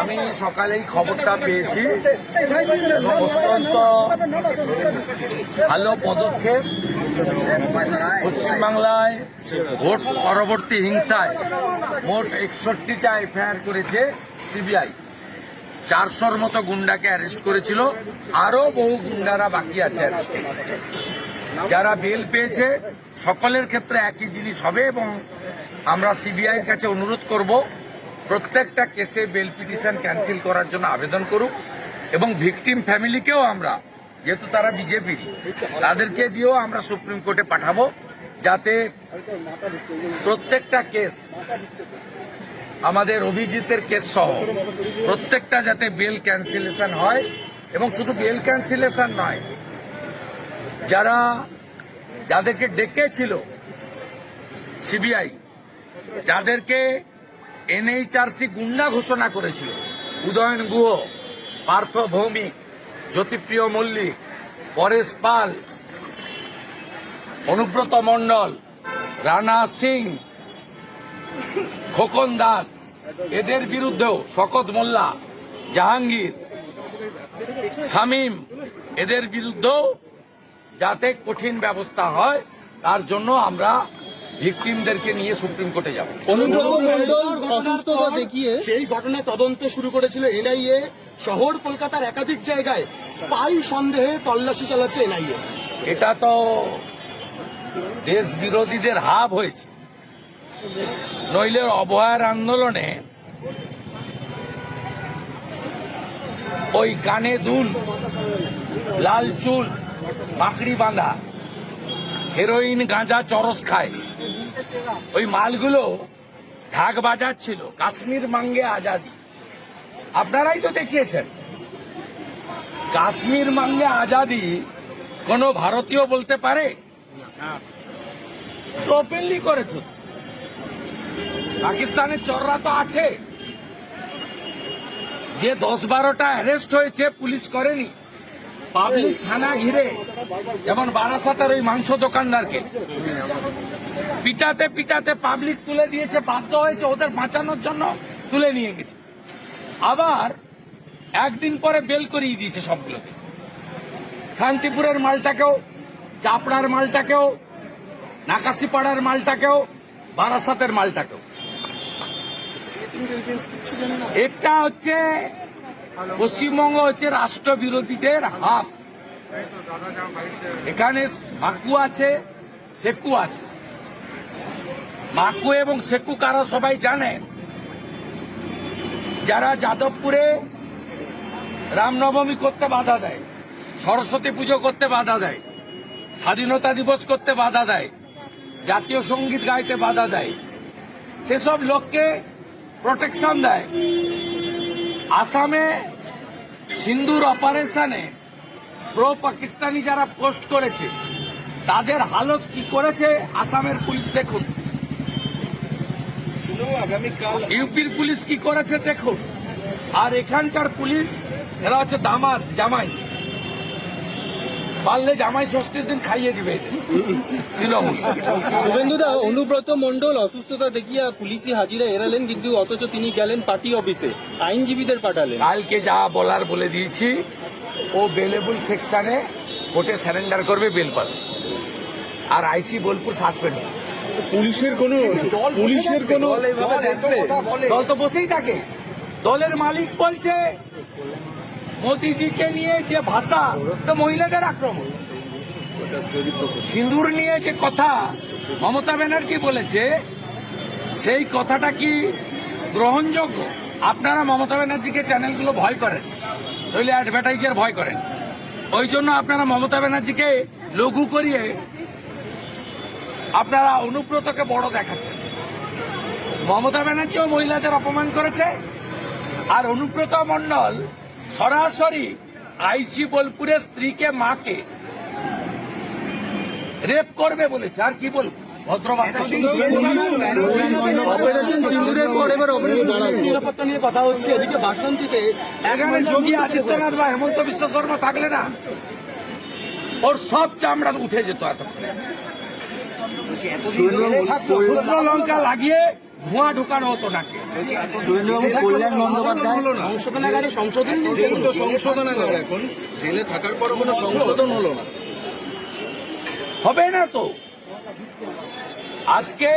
আমি সকালেই খবরটা পেয়েছি। অত্যন্ত ভালো পদক্ষেপ। পশ্চিমবাংলায় ভোট পরবর্তী হিংসায় মোট একষট্টিটা এফআইআর করেছে সিবিআই। চারশোর মতো গুন্ডাকে অ্যারেস্ট করেছিল। আরও বহু গুন্ডারা বাকি আছে অ্যারেস্ট যারা বেল পেয়েছে, সকলের ক্ষেত্রে একই জিনিস হবে এবং আমরা সিবিআইয়ের কাছে অনুরোধ করব প্রত্যেকটা কেসে বেল পিটিশন ক্যান্সেল করার জন্য আবেদন করুক এবং ভিকটিম ফ্যামিলিকেও আমরা, যেহেতু তারা বিজেপির তাদেরকে দিয়েও আমরা সুপ্রিম কোর্টে পাঠাবো যাতে প্রত্যেকটা কেস, আমাদের অভিজিতের কেস সহ প্রত্যেকটা যাতে বেল ক্যান্সেলেশন হয় এবং শুধু বেল ক্যান্সেলেশন নয়, যারা, যাদেরকে ডেকেছিল সিবিআই, যাদেরকে এনএইচআরসি গুন্ডা ঘোষণা করেছিল। উদয়ন গুহ, পার্থ ভৌমিক, জ্যোতিপ্রিয় মল্লিক, পরেশ পাল, অনুব্রত মণ্ডল, রানা সিং, খোকন দাস, এদের বিরুদ্ধেও শকত মোল্লা, জাহাঙ্গীর, শামীম, এদের বিরুদ্ধেও যাতে কঠিন ব্যবস্থা হয়, তার জন্য আমরা ভিকটিমদেরকে নিয়ে সুপ্রিম কোর্টে যাব। দেখিয়ে সেই ঘটনা তদন্ত শুরু করেছিল এনআইএ। শহর কলকাতার একাধিক জায়গায় স্পাই সন্দেহে তল্লাশি চালাচ্ছে এনআইএ। এটা তো দেশ বিরোধীদের হাব হয়েছে। নইলে অবহার আন্দোলনে ওই কানে দুল লাল চুল পাকড়ি বাঁধা হেরোইন গাঁজা চরস খায়। ওই মালগুলো ঢাক বাজাচ্ছিল, কাশ্মীর মাঙ্গে আজাদি। আপনারাই তো দেখিয়েছেন। কাশ্মীর মাঙ্গে আজাদি কোন ভারতীয় বলতে পারে? ওপেনলি করেছ। পাকিস্তানের চররা তো আছে। যে দশ বারোটা অ্যারেস্ট হয়েছে, পুলিশ করেনি। পাবলিক থানা ঘিরে যেমন বারাসাতের ওই মাংস দোকানদারকে। পিটাতে পিটাতে পাবলিক তুলে দিয়েছে বাধ্য হয়েছে ওদের বাঁচানোর জন্য তুলে নিয়ে গেছে। আবার একদিন পরে বেল করিয়ে দিয়েছে সবগুলোকে। শান্তিপুরের মালটাকেও চাপড়ার মালটাকেও নাকাশিপাড়ার মালটাকেও বারাসাতের মালটাকেও। একটা হচ্ছে পশ্চিমবঙ্গ হচ্ছে রাষ্ট্রবিরোধীদের হাব। এখানে মাকু আছে, সেকু আছে। মাকু এবং সেকু কারা সবাই জানে? যারা যাদবপুরে রামনবমী করতে বাধা দেয়, সরস্বতী পুজো করতে বাধা দেয়, স্বাধীনতা দিবস করতে বাধা দেয়, জাতীয় সংগীত গাইতে বাধা দেয়, সেসব লোককে প্রোটেকশন দেয়। আসামে সিন্ধুর অপারেশনে প্রো পাকিস্তানি যারা পোস্ট করেছে তাদের হালত কি করেছে? আসামের পুলিশ দেখুন। ইউপির পুলিশ কি করেছে দেখুন। আর এখানকার পুলিশ এরা হচ্ছে দামাত জামাই। পারলে জামাই ষষ্ঠীর দিন খাইয়ে দিবে শুভেন্দুদা অনুব্রত মণ্ডল অসুস্থতা দেখিয়া পুলিশি হাজিরা এড়ালেন কিন্তু অথচ তিনি গেলেন পার্টি অফিসে। আইনজীবীদের পাঠালেন। কালকে যা বলার বলে দিয়েছি ও বেলেবল সেকশনে কোর্টে স্যারেন্ডার করবে বেল পাবে। আর আইসি বোলপুর সাসপেন্ড পুলিশের কোন পুলিশের কোনো দল তো বসেই থাকে। দলের মালিক বলছে মোদিজিকে নিয়ে যে ভাষা, তো মহিলাদের আক্রমণ। সিঁদুর নিয়ে যে কথা মমতা ব্যানার্জি বলেছে, সেই কথাটা কি গ্রহণযোগ্য? আপনারা মমতা ব্যানার্জিকে চ্যানেলগুলো ভয় করেন, নইলে অ্যাডভার্টাইজের ভয় করেন। ওই জন্য আপনারা মমতা ব্যানার্জিকে লঘু করিয়ে আপনারা অনুব্রতকে বড় দেখাচ্ছেন। মমতা ব্যানার্জিও মহিলাদের অপমান করেছে, আর অনুব্রত মণ্ডল সরাসরি আইসি বোলপুরের স্ত্রীকে মাকে রেপ করবে বলেছে। আর কি বলব? ভদ্র ভাষায় অপারেশন সিন্দুরের পর এবার নিরাপত্তা নিয়ে কথা হচ্ছে। এদিকে বাসন্তীতে এখানে যোগী আদিত্যনাথ বা হেমন্ত বিশ্ব শর্মা থাকলে না ওর সব চামড়া উঠে যেত এত শুকনো লঙ্কা লাগিয়ে ধোঁয়া ঢুকানো হতো সংশোধনাগারে সংশোধন সংশোধনাগার এখন জেলে থাকার পরও কোনো সংশোধন হলো না হবে না তো। আজকে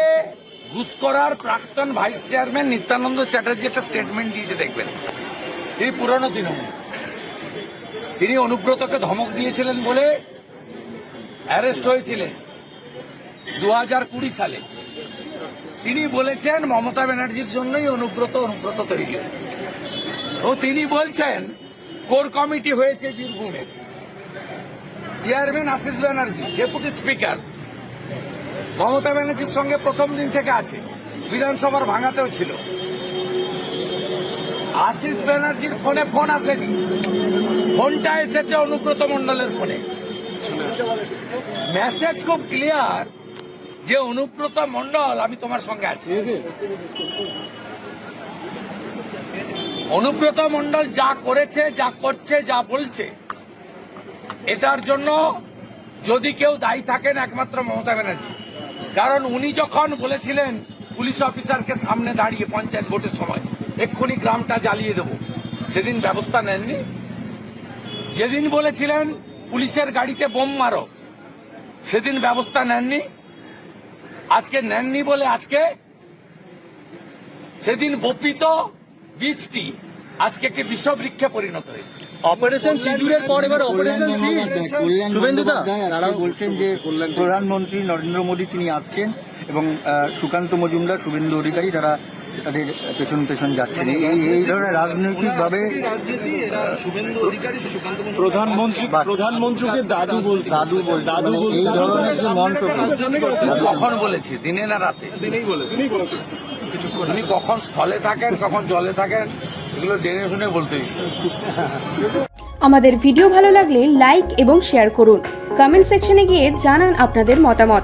ঘুষকরার প্রাক্তন ভাইস চেয়ারম্যান নিত্যানন্দ চ্যাটার্জি একটা স্টেটমেন্ট দিয়েছে, দেখবেন। তিনি পুরনো তৃণমূল। তিনি অনুব্রতকে ধমক দিয়েছিলেন বলে অ্যারেস্ট হয়েছিলেন। দু সালে। তিনি বলেছেন মমতা ব্যানার্জির জন্যই অনুব্রত অনুব্রত তৈরি হয়েছে। ও তিনি বলছেন, কোর কমিটি হয়েছে বীরভূমে। Chairman Ashis Banerjee, deputy speaker. Mamata ব্যানার্জির সঙ্গে প্রথম দিন থেকে আছে, বিধানসভার ভাঙাতেও ছিল। আশিস ব্যানার্জির ফোনে ফোন আসেনি। ফোনটা এসেছে অনুব্রত মণ্ডলের ফোনে। মেসেজ খুব ক্লিয়ার। যে অনুব্রত মণ্ডল, আমি তোমার সঙ্গে আছি। অনুব্রত মণ্ডল যা করেছে, যা করছে, যা বলছে, এটার জন্য যদি কেউ দায়ী থাকেন একমাত্র মমতা ব্যানার্জি। কারণ উনি যখন বলেছিলেন, পুলিশ অফিসারকে সামনে দাঁড়িয়ে পঞ্চায়েত ভোটের সময় এক্ষুনি গ্রামটা জ্বালিয়ে দেব। সেদিন ব্যবস্থা নেননি। যেদিন বলেছিলেন, পুলিশের গাড়িতে বোম মারো, সেদিন ব্যবস্থা নেননি। আজকে নেননি বলে আজকে? সেদিন বপিত বীজটি আজকে একটি বিশ্ববৃক্ষে পরিণত হয়েছে। অপারেশন সিঁদুরের পর এবার অপারেশন শুভেন্দুদা বন্দ্যোপাধ্যায় বলছেন যে প্রধানমন্ত্রী নরেন্দ্র মোদী তিনি আসছেন এবং আহ, সুকান্ত মজুমদার শুভেন্দু অধিকারী তারা তাদের পেছন পেছন যাচ্ছেন। এই এই ধরনের রাজনৈতিক ভাবে প্রধানমন্ত্রী প্রধানমন্ত্রীকে দাদু বলছে। দাদু দাদু মানে এই ধরনের যে মন্তব্য। কখন বলেছি। দিনে না রাতে? উনি কখন স্থলে থাকেন কখন জলে থাকেন এগুলো জেনে শুনে বলতে আমাদের ভিডিও ভালো লাগলে লাইক এবং শেয়ার করুন। কমেন্ট সেকশনে গিয়ে জানান আপনাদের মতামত।